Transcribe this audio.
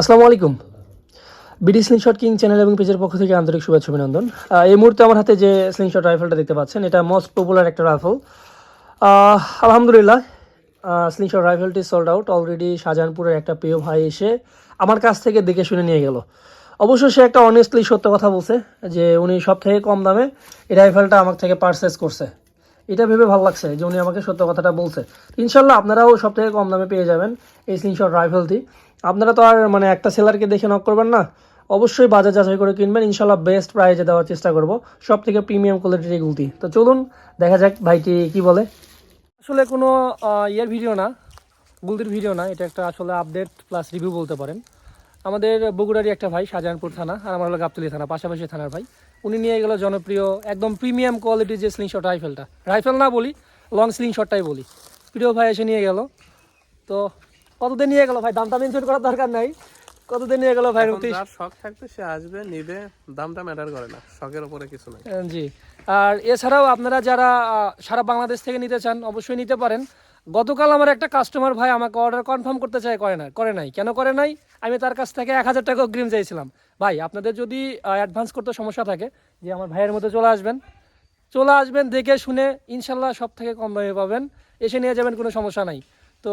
আসসালামু আলাইকুম। BD slingshot king channel এবং পেজের পক্ষ থেকে আন্তরিক শুভেচ্ছা অভিনন্দন। এই মুহূর্তে আমার হাতে যে স্লিংশট রাইফেলটা দেখতে পাচ্ছেন, এটা মোস্ট পপুলার একটা রাইফেল আলহামদুলিল্লাহ স্লিংশট রাইফেলটি সোল্ড আউট অলরেডি শাহজাহানপুরের একটা প্রিয় ভাই এসে আমার কাছ থেকে দেখে শুনে নিয়ে গেল। অবশ্য সে একটা অনেস্টলি সত্য কথা বলছে, যে উনি সব থেকে কম দামে এই রাইফেলটা আমার থেকে পারচেস করছে। এটা ভেবে ভালো লাগছে যে উনি আমাকে সত্য কথাটা বলছে। ইনশাল্লাহ আপনারাও সব থেকে কম দামে পেয়ে যাবেন এই স্লিংশট রাইফেলটি আপনারা তো আর মানে একটা সেলারকে দেখে নক করবেন না। অবশ্যই বাজার যাচাই করে কিনবেন। ইনশাল্লাহ বেস্ট প্রাইজে দেওয়ার চেষ্টা করব। সব থেকে প্রিমিয়াম কোয়ালিটির এগুলটি তো চলুন, দেখা যাক ভাইটি কি বলে। আসলে কোনো ইয়ের ভিডিও না। গুলতির ভিডিও না। এটা একটা আসলে আপডেট প্লাস রিভিউ বলতে পারেন। আমাদের বগুড়ারই একটা ভাই, শাহজাহানপুর থানা, আর আমার হলো গাবতলি থানা, পাশাপাশি থানার ভাই। উনি নিয়ে গেল জনপ্রিয়, একদম প্রিমিয়াম কোয়ালিটির যে স্লিংশট রাইফেলটা রাইফেল না বলি লং স্লিংশটটাই বলি। প্রিয় ভাই এসে নিয়ে গেল। তো কতদিন নিয়ে গেল ভাই? দামটা মেনশন করার দরকার নাই। কতদিন নিয়ে গেল ভাই যার শখ থাকবে সে আসবে নিবে দামটা ম্যাটার করে না। শখের উপরে কিছু নাই। জি। আর এছাড়াও আপনারা যারা সারা বাংলাদেশ থেকে নিতে চান অবশ্যই নিতে পারেন। গতকাল আমার একটা কাস্টমার ভাই আমাকে অর্ডার কনফার্ম করতে চায় করে না করে নাই। কেন করে নাই? আমি তার কাছ থেকে এক হাজার টাকা অগ্রিম চাইছিলাম। ভাই আপনাদের যদি অ্যাডভান্স করতে সমস্যা থাকে যে আমার ভাইয়ের মধ্যে চলে আসবেন চলে আসবেন দেখে শুনে ইনশাল্লাহ সব থেকে কম দামে পাবেন। এসে নিয়ে যাবেন কোনো সমস্যা নাই। তো